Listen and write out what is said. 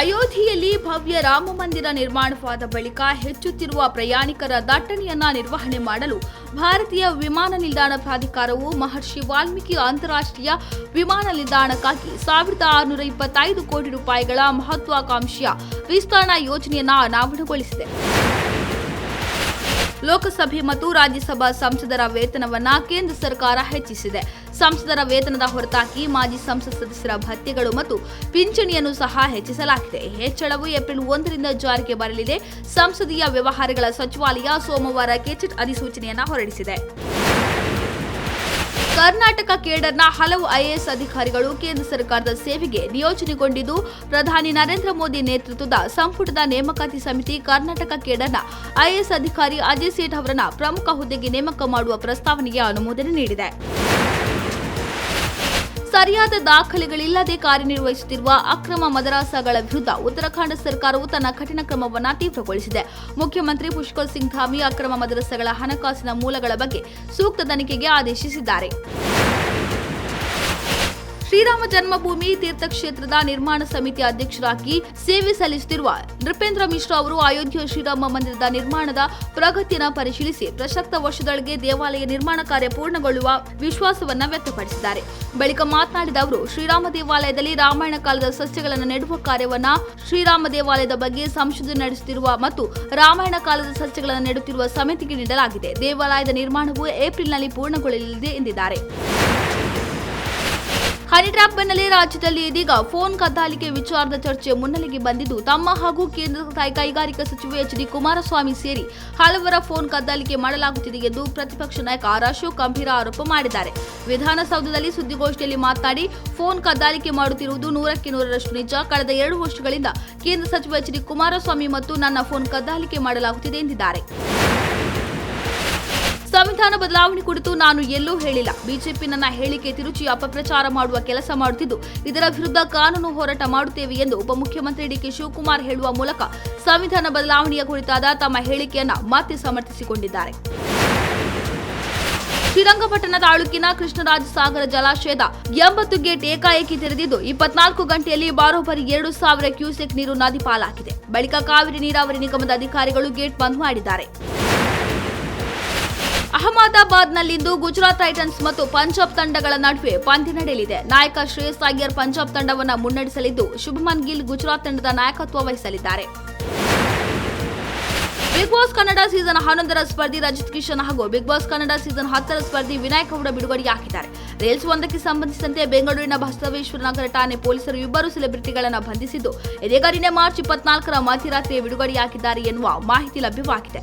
ಅಯೋಧ್ಯೆಯಲ್ಲಿ ಭವ್ಯ ರಾಮ ಮಂದಿರ ನಿರ್ಮಾಣವಾದ ಬಳಿಕ ಹೆಚ್ಚುತ್ತಿರುವ ಪ್ರಯಾಣಿಕರ ದಟ್ಟಣೆಯನ್ನ ನಿರ್ವಹಣೆ ಮಾಡಲು ಭಾರತೀಯ ವಿಮಾನ ನಿಲ್ದಾಣ ಪ್ರಾಧಿಕಾರವು ಮಹರ್ಷಿ ವಾಲ್ಮೀಕಿ ಅಂತಾರಾಷ್ಟ್ರೀಯ ವಿಮಾನ ನಿಲ್ದಾಣಕ್ಕಾಗಿ ಸಾವಿರದ ಆರುನೂರ ಇಪ್ಪತ್ತೈದು ಕೋಟಿ ರೂಪಾಯಿಗಳ ಮಹತ್ವಾಕಾಂಕ್ಷೆಯ ವಿಸ್ತರಣಾ ಯೋಜನೆಯನ್ನ ಅನಾವರಣಗೊಳಿಸಿದೆ. ಲೋಕಸಭೆ ಮತ್ತು ರಾಜ್ಯಸಭಾ ಸಂಸದರ ವೇತನವನ್ನ ಕೇಂದ್ರ ಸರ್ಕಾರ ಹೆಚ್ಚಿಸಿದೆ. ಸಂಸದರ ವೇತನದ ಹೊರತಾಗಿ ಮಾಜಿ ಸಂಸತ್ ಸದಸ್ಯರ ಭತ್ಯೆಗಳು ಮತ್ತು ಪಿಂಚಣಿಯನ್ನು ಸಹ ಹೆಚ್ಚಿಸಲಾಗಿದೆ. ಹೆಚ್ಚಳವು ಏಪ್ರಿಲ್ ಒಂದರಿಂದ ಜಾರಿಗೆ ಬರಲಿದೆ. ಸಂಸದೀಯ ವ್ಯವಹಾರಗಳ ಸಚಿವಾಲಯ ಸೋಮವಾರ ಕೆಚೆಟ್ ಅಧಿಸೂಚನೆಯನ್ನ ಹೊರಡಿಸಿದೆ. ಕರ್ನಾಟಕ ಕೇಡರ್ನ ಹಲವು ಐಎಎಸ್ ಅಧಿಕಾರಿಗಳು ಕೇಂದ್ರ ಸರ್ಕಾರದ ಸೇವೆಗೆ ನಿಯೋಜನೆಗೊಂಡಿದ್ದು, ಪ್ರಧಾನಿ ನರೇಂದ್ರ ಮೋದಿ ನೇತೃತ್ವದ ಸಂಪುಟದ ನೇಮಕಾತಿ ಸಮಿತಿ ಕರ್ನಾಟಕ ಕೇಡರ್ನ ಐಎಎಸ್ ಅಧಿಕಾರಿ ಅಜಯ್ ಸೇಠ್ ಅವರನ್ನ ಪ್ರಮುಖ ಹುದ್ದೆಗೆ ನೇಮಕ ಮಾಡುವ ಪ್ರಸ್ತಾವನೆಗೆ ಅನುಮೋದನೆ ನೀಡಿದೆ. ಸರಿಯಾದ ದಾಖಲೆಗಳಿಲ್ಲದೆ ಕಾರ್ಯನಿರ್ವಹಿಸುತ್ತಿರುವ ಅಕ್ರಮ ಮದರಾಸಗಳ ವಿರುದ್ಧ ಉತ್ತರಾಖಂಡ ಸರ್ಕಾರವು ತನ್ನ ಕಠಿಣ ಕ್ರಮವನ್ನು ತೀವ್ರಗೊಳಿಸಿದೆ. ಮುಖ್ಯಮಂತ್ರಿ ಪುಷ್ಕರ್ ಸಿಂಗ್ ಧಾಮಿ ಅಕ್ರಮ ಮದರಸಗಳ ಹಣಕಾಸಿನ ಮೂಲಗಳ ಬಗ್ಗೆ ಸೂಕ್ತ ತನಿಖೆಗೆ ಆದೇಶಿಸಿದ್ದಾರೆ. ಶ್ರೀರಾಮ ಜನ್ಮಭೂಮಿ ತೀರ್ಥಕ್ಷೇತ್ರದ ನಿರ್ಮಾಣ ಸಮಿತಿ ಅಧ್ಯಕ್ಷರಾಗಿ ಸೇವೆ ಸಲ್ಲಿಸುತ್ತಿರುವ ನೃಪೇಂದ್ರ ಮಿಶ್ರಾ ಅವರು ಅಯೋಧ್ಯೆ ಶ್ರೀರಾಮ ಮಂದಿರದ ನಿರ್ಮಾಣದ ಪ್ರಗತಿಯನ್ನು ಪರಿಶೀಲಿಸಿ ಪ್ರಸಕ್ತ ವರ್ಷದೊಳಗೆ ದೇವಾಲಯ ನಿರ್ಮಾಣ ಕಾರ್ಯ ಪೂರ್ಣಗೊಳ್ಳುವ ವಿಶ್ವಾಸವನ್ನು ವ್ಯಕ್ತಪಡಿಸಿದ್ದಾರೆ. ಬಳಿಕ ಮಾತನಾಡಿದ ಅವರು, ಶ್ರೀರಾಮ ದೇವಾಲಯದಲ್ಲಿ ರಾಮಾಯಣ ಕಾಲದ ಸಸ್ಯಗಳನ್ನು ನೆಡುವ ಕಾರ್ಯವನ್ನ ಶ್ರೀರಾಮ ದೇವಾಲಯದ ಬಗ್ಗೆ ಸಂಶೋಧನೆ ನಡೆಸುತ್ತಿರುವ ಮತ್ತು ರಾಮಾಯಣ ಕಾಲದ ಸಸ್ಯಗಳನ್ನು ನೆಡುತ್ತಿರುವ ಸಮಿತಿಗೆ ನೀಡಲಾಗಿದೆ. ದೇವಾಲಯದ ನಿರ್ಮಾಣವು ಏಪ್ರಿಲ್ನಲ್ಲಿ ಪೂರ್ಣಗೊಳ್ಳಲಿದೆ ಎಂದಿದ್ದಾರೆ. ಹನಿ ಟ್ರ್ಯಾಪ್ ಬೆನ್ನಲ್ಲೇ ರಾಜ್ಯದಲ್ಲಿ ಇದೀಗ ಫೋನ್ ಕದ್ದಾಲಿಕೆ ವಿಚಾರದ ಚರ್ಚೆ ಮುನ್ನೆಲೆಗೆ ಬಂದಿದ್ದು, ತಮ್ಮ ಹಾಗೂ ಕೇಂದ್ರ ಕೈಗಾರಿಕಾ ಸಚಿವ ಎಚ್ ಡಿ ಕುಮಾರಸ್ವಾಮಿ ಸೇರಿ ಹಲವರ ಫೋನ್ ಕದ್ದಾಲಿಕೆ ಮಾಡಲಾಗುತ್ತಿದೆ ಎಂದು ಪ್ರತಿಪಕ್ಷ ನಾಯಕ ಆರ್ ಅಶೋಕ್ ಗಂಭೀರ ಆರೋಪ ಮಾಡಿದ್ದಾರೆ. ವಿಧಾನಸೌಧದಲ್ಲಿ ಸುದ್ದಿಗೋಷ್ಠಿಯಲ್ಲಿ ಮಾತನಾಡಿ, ಫೋನ್ ಕದ್ದಾಲಿಕೆ ಮಾಡುತ್ತಿರುವುದು ನೂರಕ್ಕೆ ನೂರರಷ್ಟು ನಿಜ. ಕಳೆದ ಎರಡು ವರ್ಷಗಳಿಂದ ಕೇಂದ್ರ ಸಚಿವ ಎಚ್ ಡಿ ಕುಮಾರಸ್ವಾಮಿ ಮತ್ತು ನನ್ನ ಫೋನ್ ಕದ್ದಾಲಿಕೆ ಮಾಡಲಾಗುತ್ತಿದೆ ಎಂದಿದ್ದಾರೆ. ಸಂವಿಧಾನ ಬದಲಾವಣೆ ಕುರಿತು ನಾನು ಎಲ್ಲೂ ಹೇಳಿಲ್ಲ. ಬಿಜೆಪಿ ನನ್ನ ಹೇಳಿಕೆ ತಿರುಚಿ ಅಪಪ್ರಚಾರ ಮಾಡುವ ಕೆಲಸ ಮಾಡುತ್ತಿದ್ದು, ಇದರ ವಿರುದ್ಧ ಕಾನೂನು ಹೋರಾಟ ಮಾಡುತ್ತೇವೆ ಎಂದು ಉಪಮುಖ್ಯಮಂತ್ರಿ ಡಿಕೆ ಶಿವಕುಮಾರ್ ಹೇಳುವ ಮೂಲಕ ಸಂವಿಧಾನ ಬದಲಾವಣೆಯ ಕುರಿತಾದ ತಮ್ಮ ಹೇಳಿಕೆಯನ್ನು ಮತ್ತೆ ಸಮರ್ಥಿಸಿಕೊಂಡಿದ್ದಾರೆ. ಶ್ರೀರಂಗಪಟ್ಟಣ ತಾಲೂಕಿನ ಕೃಷ್ಣರಾಜ ಸಾಗರ ಜಲಾಶಯದ ಎಂಬತ್ತು ಗೇಟ್ ಏಕಾಏಕಿ ತೆರೆದಿದ್ದು, ಇಪ್ಪತ್ನಾಲ್ಕು ಗಂಟೆಯಲ್ಲಿ ಬಾರೋಬರಿ ಎರಡು ಸಾವಿರ ಕ್ಯೂಸೆಕ್ ನೀರು ನದಿ ಪಾಲಾಗಿದೆ. ಬಳಿಕ ಕಾವೇರಿ ನೀರಾವರಿ ನಿಗಮದ ಅಧಿಕಾರಿಗಳು ಗೇಟ್ ಬಂದ್ ಮಾಡಿದ್ದಾರೆ. ಅಹಮದಾಬಾದ್ನಲ್ಲಿಂದು ಗುಜರಾತ್ ಟೈಟನ್ಸ್ ಮತ್ತು ಪಂಜಾಬ್ ತಂಡಗಳ ನಡುವೆ ಪಂದ್ಯ ನಡೆಯಲಿದೆ. ನಾಯಕ ಶ್ರೇಯಸ್ ಅಯ್ಯರ್ ಪಂಜಾಬ್ ತಂಡವನ್ನು ಮುನ್ನಡೆಸಲಿದ್ದು, ಶುಭಮನ್ ಗಿಲ್ ಗುಜರಾತ್ ತಂಡದ ನಾಯಕತ್ವ ವಹಿಸಲಿದ್ದಾರೆ. ಬಿಗ್ ಬಾಸ್ ಕನ್ನಡ ಸೀಸನ್ ಹನ್ನೊಂದರ ಸ್ಪರ್ಧಿ ರಜಿತ್ ಕಿಶನ್ ಹಾಗೂ ಬಿಗ್ ಬಾಸ್ ಕನ್ನಡ ಸೀಸನ್ ಹತ್ತರ ಸ್ಪರ್ಧಿ ವಿನಾಯಕ್ ಬಿಡುಗಡೆ ಹಾಕಿದ್ದಾರೆ ರೇಲ್ಸ್ ಒಂದಕ್ಕೆ ಸಂಬಂಧಿಸಿದಂತೆ ಬೆಂಗಳೂರಿನ ಬಸವೇಶ್ವರ ನಗರ ಠಾಣೆ ಪೊಲೀಸರು ಇಬ್ಬರು ಸೆಲೆಬ್ರಿಟಿಗಳನ್ನು ಬಂಧಿಸಿದ್ದು ಇದೀಗ ಮಾರ್ಚ್ ಇಪ್ಪತ್ನಾಲ್ಕರ ಮಧ್ಯರಾತ್ರಿ ಬಿಡುಗಡೆಯಾಗಿದ್ದಾರೆ ಎನ್ನುವ ಮಾಹಿತಿ ಲಭ್ಯವಾಗಿದೆ.